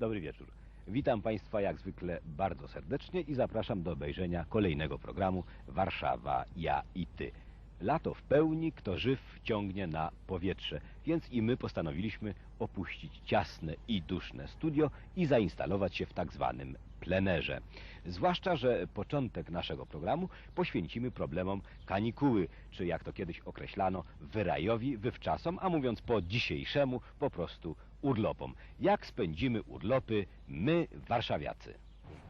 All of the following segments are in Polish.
Dobry wieczór. Witam Państwa jak zwykle bardzo serdecznie i zapraszam do obejrzenia kolejnego programu Warszawa, ja i ty. Lato w pełni, kto żyw ciągnie na powietrze, więc i my postanowiliśmy opuścić ciasne i duszne studio i zainstalować się w tak zwanym plenerze. Zwłaszcza, że początek naszego programu poświęcimy problemom kanikuły, czy jak to kiedyś określano, wyrajowi, wywczasom, a mówiąc po dzisiejszemu, po prostu urlopom. Jak spędzimy urlopy my, warszawiacy?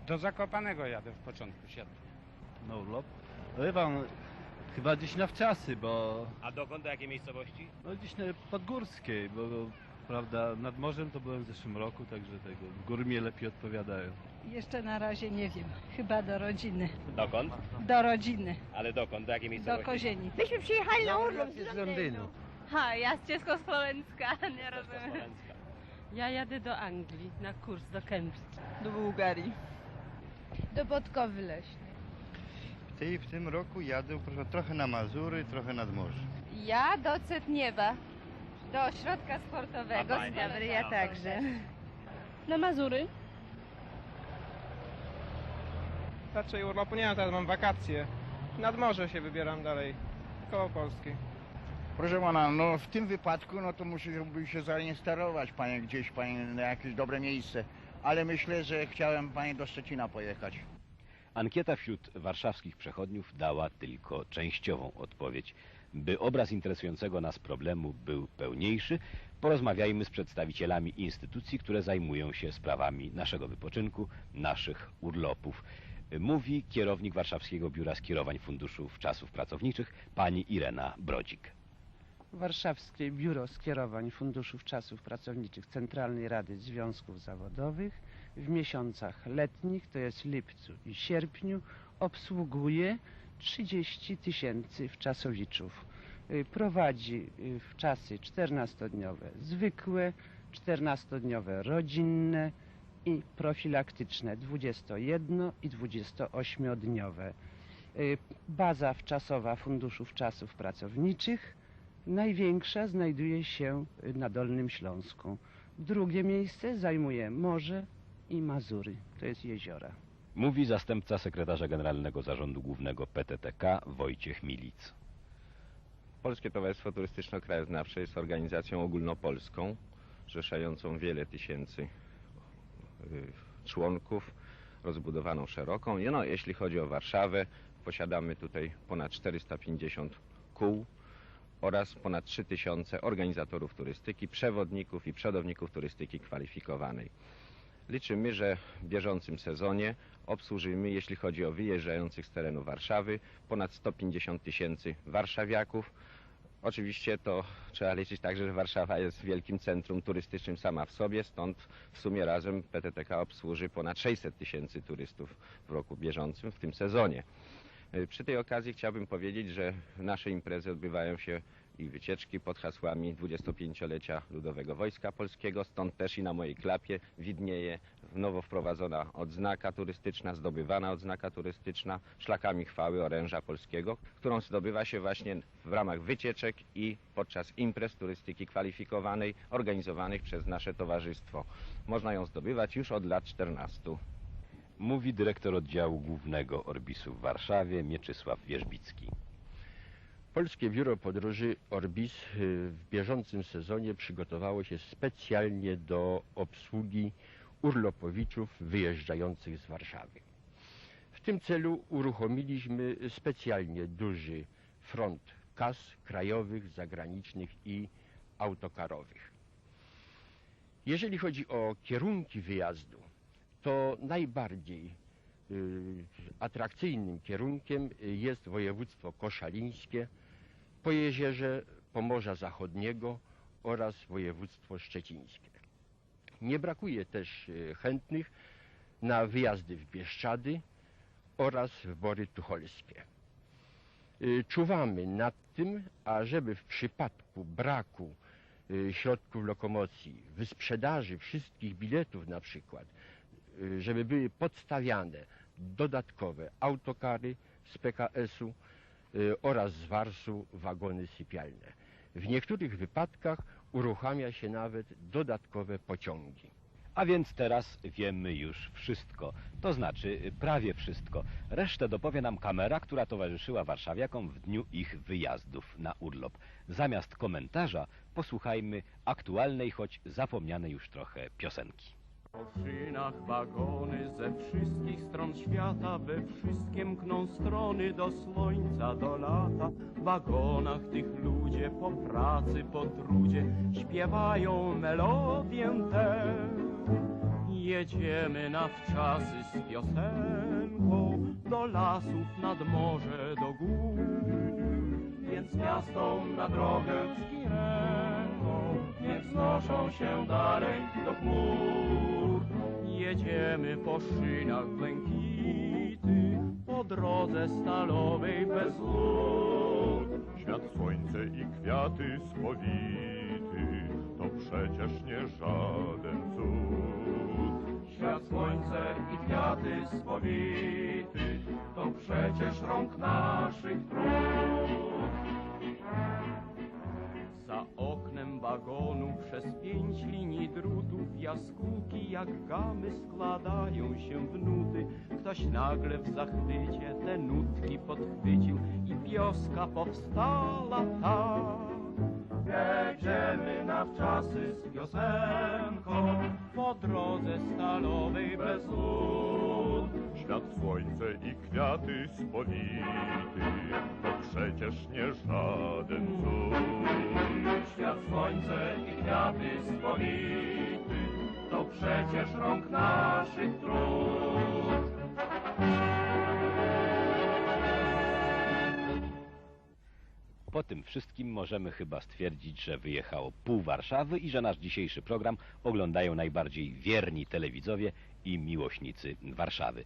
Do Zakopanego jadę w początku sierpnia. Na urlop? Wie pan, chyba gdzieś na wczasy, bo A dokąd, do jakiej miejscowości? no gdzieś na Podgórskiej, bo prawda, nad morzem to byłem w zeszłym roku, także tego, góry mnie lepiej odpowiadają. Jeszcze na razie nie wiem. Chyba do rodziny. Dokąd? Do rodziny. Ale dokąd, do jakiej Do Kozieni. Myśmy przyjechali na urlop z. Londynu. Ha, ja z Československa, nie rozumiem. Ja jadę do Anglii na kurs do Cambridge. Do Bułgarii. Do Podkowy Leśnej. Tej, w tym roku jadę proszę, trochę na Mazury, trochę nad morze. Ja do Cetniewa. Do ośrodka sportowego. A pani? Dobry, ja także. Na Mazury. Raczej urlopu nie mam, teraz mam wakacje. Nad morze się wybieram dalej, koło Polski. Proszę pana, no w tym wypadku no to musiałby się zainstalować panie gdzieś panie na jakieś dobre miejsce. Ale myślę, że chciałem panie do Szczecina pojechać. Ankieta wśród warszawskich przechodniów dała tylko częściową odpowiedź. By obraz interesującego nas problemu był pełniejszy, porozmawiajmy z przedstawicielami instytucji, które zajmują się sprawami naszego wypoczynku, naszych urlopów. Mówi kierownik Warszawskiego Biura Skierowań Funduszów Czasów Pracowniczych, pani Irena Brodzik. Warszawskie Biuro Skierowań Funduszów Czasów Pracowniczych Centralnej Rady Związków Zawodowych w miesiącach letnich, to jest lipcu i sierpniu, obsługuje 30 tysięcy wczasowiczów. Y, Prowadzi y, w czasy 14-dniowe zwykłe, 14-dniowe rodzinne i profilaktyczne 21 i 28-dniowe. Y, Baza wczasowa Funduszów Czasów Pracowniczych Największa znajduje się na Dolnym Śląsku. Drugie miejsce zajmuje morze i Mazury, to jest jeziora. Mówi zastępca sekretarza generalnego zarządu głównego PTTK Wojciech Milic. Polskie Towarzystwo Turystyczno-Krajoznawcze jest organizacją ogólnopolską, zrzeszającą wiele tysięcy y, członków, rozbudowaną szeroką. No, jeśli chodzi o Warszawę, posiadamy tutaj ponad 450 kół oraz ponad 3000 organizatorów turystyki, przewodników i przodowników turystyki kwalifikowanej. Liczymy, że w bieżącym sezonie obsłużymy, jeśli chodzi o wyjeżdżających z terenu Warszawy, ponad 150 tysięcy warszawiaków. Oczywiście to trzeba liczyć także, że Warszawa jest wielkim centrum turystycznym sama w sobie, stąd w sumie razem PTTK obsłuży ponad 600 tysięcy turystów w roku bieżącym, w tym sezonie. Przy tej okazji chciałbym powiedzieć, że nasze imprezy odbywają się i wycieczki pod hasłami 25-lecia Ludowego Wojska Polskiego, stąd też i na mojej klapie widnieje nowo wprowadzona odznaka turystyczna, zdobywana odznaka turystyczna szlakami chwały oręża polskiego, którą zdobywa się właśnie w ramach wycieczek i podczas imprez turystyki kwalifikowanej organizowanych przez nasze towarzystwo. Można ją zdobywać już od lat 14. Mówi dyrektor oddziału głównego Orbisu w Warszawie Mieczysław Wierzbicki. Polskie Biuro Podróży Orbis y, w bieżącym sezonie przygotowało się specjalnie do obsługi urlopowiczów wyjeżdżających z Warszawy. W tym celu uruchomiliśmy specjalnie duży front kas krajowych, zagranicznych i autokarowych. Jeżeli chodzi o kierunki wyjazdu, to najbardziej y, atrakcyjnym kierunkiem jest województwo koszalińskie, po jezierze Pomorza Zachodniego oraz województwo szczecińskie. Nie brakuje też y, chętnych na wyjazdy w Bieszczady oraz w Bory Tucholskie. Y, Czuwamy nad tym, ażeby w przypadku braku y, środków lokomocji, wysprzedaży wszystkich biletów na przykład, żeby były podstawiane dodatkowe autokary z PKS-u oraz z Warsu wagony sypialne. W niektórych wypadkach uruchamia się nawet dodatkowe pociągi. A więc teraz wiemy już wszystko, to znaczy y, prawie wszystko. Resztę dopowie nam kamera, która towarzyszyła warszawiakom w dniu ich wyjazdów na urlop. Zamiast komentarza posłuchajmy aktualnej, choć zapomnianej już trochę piosenki. Po szynach wagony ze wszystkich stron świata, we wszystkie mkną strony do słońca, do lata. W wagonach tych ludzie po pracy, po trudzie śpiewają melodię tę. Jedziemy na wczasy z piosenką do lasów, nad morze, do gór. Więc miastom na drogę czci ręką, niech znoszą się dalej do chmur. Jedziemy po szynach błękity, po drodze stalowej bez lód. Świat, słońce i kwiaty spowity, to przecież nie żaden cud. Świat, słońce i kwiaty spowity, to przecież rąk naszych trud. Przez pięć linii drutów jaskółki jak gamy składają się w nuty. Ktoś nagle w zachwycie te nutki podchwycił i wioska powstała tak. Jedziemy na wczasy z piosenką po drodze stalowej bez lód. Świat, słońce i kwiaty spowity, to przecież nie żaden cud. Świat, słońce i kwiaty spowity, to przecież rąk naszych trud. Po tym wszystkim możemy chyba stwierdzić, że wyjechało pół Warszawy i że nasz dzisiejszy program oglądają najbardziej wierni telewidzowie i miłośnicy Warszawy.